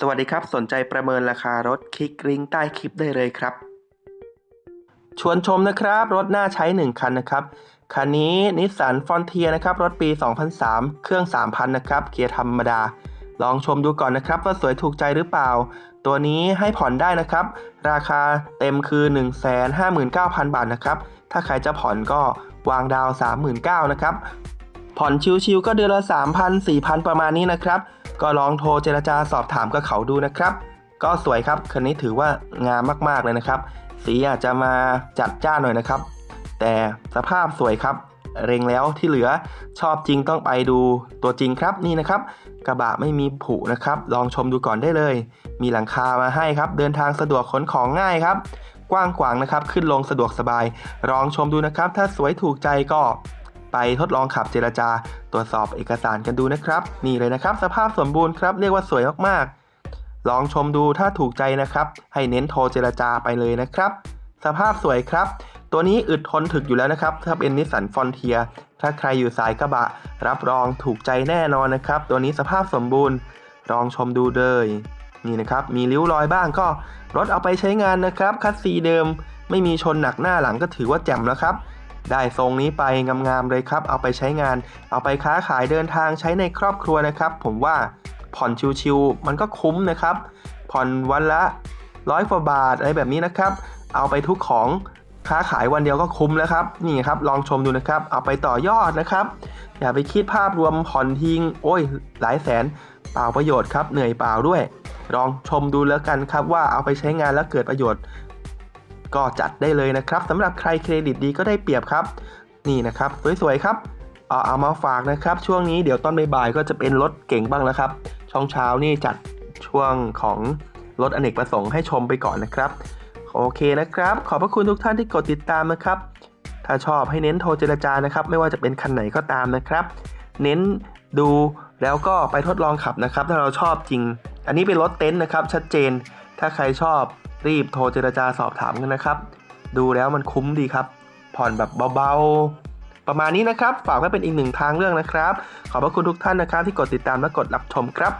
สวัสดีครับ สนใจประเมินราคารถคลิกลิงก์ใต้คลิปได้เลยครับ ชวนชมนะครับ รถน่าใช้ 1 คันนะครับ คันนี้นิสสันฟอนเทียนะครับ รถปี 2003 เครื่อง 3,000 นะครับ เกียร์ธรรมดา ลองชมดูก่อนนะครับ ว่าสวยถูกใจหรือเปล่า ตัวนี้ให้ผ่อนได้นะครับ ราคาเต็มคือ 159,000 บาทนะครับ ถ้าใครจะผ่อนก็วางดาว 39,000นะครับ ผ่อนชิวๆก็เดือนละ 3,000 4,000 ประมาณนี้นะครับ ก็ลองโทรเจรจาสอบถามกับเขาดูนะครับ ก็สวยครับคันนี้ถือว่างามมากๆเลยนะครับ สีอาจจะมาจัดจ้านหน่อยนะครับ แต่สภาพสวยครับ เร่งแล้วที่เหลือชอบจริงต้องไปดูตัวจริงครับนี่นะครับ กระบะไม่มีผุนะครับ ลองชมดูก่อนได้เลย มีหลังคามาให้ครับ เดินทางสะดวกขนของง่ายครับ กว้างขวางนะครับ ขึ้นลงสะดวกสบาย ลองชมดูนะครับ ถ้าสวยถูกใจก็ ไปทดลองขับเจรจา ตรวจสอบเอกสารกันดูนะครับ นี่เลยนะครับ สภาพสมบูรณ์ครับ เรียกว่าสวยมากๆ ลองชมดูถ้าถูกใจนะครับ ให้เน้นโทรเจรจาไปเลยนะครับ สภาพสวยครับ ตัวนี้อึดทนถึกอยู่แล้วนะครับ ถ้าเป็นนิสสันฟอนเทียถ้าใครอยู่สายกระบะ รับรองถูกใจแน่นอนนะครับ ตัวนี้สภาพสมบูรณ์ ลองชมดูเลยนี่นะครับ มีริ้วรอยบ้างก็รถเอาไปใช้งานนะครับ คัสซีเดิม ไม่มีชนหนักหน้าหลังก็ถือว่าแจ่มแล้วครับ ได้ทรงนี้ไปงามๆเลยครับ เอาไปใช้งาน เอาไปค้าขายเดินทางใช้ในครอบครัวนะครับ ผมว่าผ่อนชิวๆมันก็คุ้มนะครับ ผ่อนวันละร้อยกว่าบาทอะไรแบบนี้นะครับ เอาไปทุกของค้าขายวันเดียวก็คุ้มแล้วครับ นี่ครับลองชมดูนะครับ เอาไปต่อยอดนะครับ อย่าไปคิดภาพรวมผ่อนทิ้ง โอ้ย หลายแสนเปล่าประโยชน์ครับ เหนื่อยเปล่าด้วย ลองชมดูแล้วกันครับว่าเอาไปใช้งานแล้วเกิดประโยชน์ ก็จัดได้เลยนะครับสำหรับใครเครดิตดีก็ได้เปรียบครับ นี่นะครับสวยๆครับเอาเอามาฝากนะครับ ช่วงนี้เดี๋ยวตอนบ่ายๆก็จะเป็นรถเก่งบ้างแล้วครับ ช่องเช้านี่จัดช่วงของรถอเนกประสงค์ให้ชมไปก่อนนะครับ โอเคนะครับ ขอบพระคุณทุกท่านที่กดติดตามนะครับ ถ้าชอบให้เน้นโทรเจรจานะครับ ไม่ว่าจะเป็นคันไหนก็ตามนะครับ เน้นดูแล้วก็ไปทดลองขับนะครับ ถ้าเราชอบจริง อันนี้เป็นรถเต็นท์นะครับ ชัดเจนถ้าใครชอบ รีบโทรเจรจาสอบถามกันนะครับ ดูแล้วมันคุ้มดีครับ ผ่อนแบบเบาๆ ประมาณนี้นะครับ ฝากไว้เป็นอีกหนึ่งทางเลือกนะครับ ขอบพระคุณทุกท่านนะครับที่กดติดตามและกดรับชมครับ